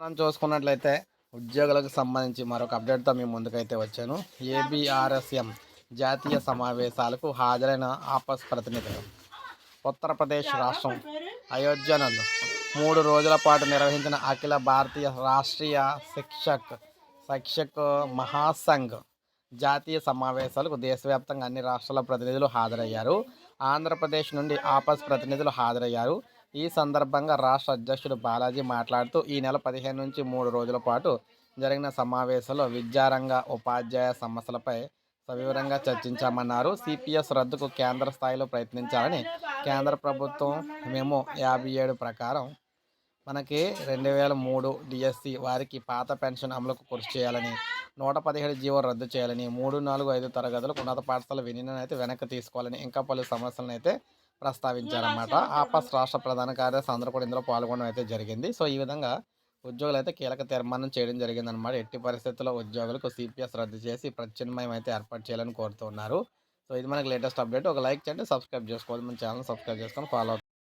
మనం చూసుకున్నట్లయితే ఉద్యోగులకు సంబంధించి మరొక అప్డేట్తో మేము ముందుకైతే వచ్చాను. ఏబిఆర్ఎస్ఎం జాతీయ సమావేశాలకు హాజరైన ఆపస్ ప్రతినిధులు. ఉత్తరప్రదేశ్ రాష్ట్రం అయోధ్యనందు మూడు రోజుల పాటు నిర్వహించిన అఖిల భారతీయ రాష్ట్రీయ శిక్షక్ శిక్షక్ మహాసంఘ్ జాతీయ సమావేశాలకు దేశవ్యాప్తంగా అన్ని రాష్ట్రాల ప్రతినిధులు హాజరయ్యారు. ఆంధ్రప్రదేశ్ నుండి ఆపస్ ప్రతినిధులు హాజరయ్యారు. ఈ సందర్భంగా రాష్ట్ర అధ్యక్షుడు బాలాజీ మాట్లాడుతూ ఈ నెల పదిహేను నుంచి మూడు రోజుల పాటు జరిగిన సమావేశంలో విద్యారంగ ఉపాధ్యాయ సమస్యలపై సవివరంగా చర్చించామన్నారు. సిపిఎస్ రద్దుకు కేంద్ర స్థాయిలో ప్రయత్నించాలని కేంద్ర ప్రభుత్వం మేము యాభై ఏడు ప్రకారం మనకి రెండు వేల మూడు డిఎస్సి వారికి పాత పెన్షన్ అమలుకు కృషి చేయాలని నూట పదిహేడు జీవో రద్దు చేయాలని మూడు నాలుగు ఐదు తరగతులకు ఉన్నత పాఠశాల విలీనం అయితే వెనక్కి తీసుకోవాలని ఇంకా పలు సమస్యలను అయితే ప్రస్తావించారన్నమాట. ఆపస్ రాష్ట్ర ప్రధాన కార్యదర్శి అందరూ కూడా ఇందులో పాల్గొనడం అయితే జరిగింది. సో ఈ విధంగా ఉద్యోగులు అయితే కీలక తీర్మానం చేయడం జరిగిందన్నమాట. ఎట్టి పరిస్థితుల్లో ఉద్యోగులకు సిపిఎస్ రద్దు చేసి ప్రత్యామ్నాయం అయితే ఏర్పాటు చేయాలని కోరుతున్నారు సో ఇది మనకి లేటెస్ట్ అప్డేట్. ఒక లైక్ చేయండి సబ్స్క్రైబ్ చేసుకోవాలి మన ఛానల్ సబ్స్క్రైబ్ చేసుకొని ఫాలో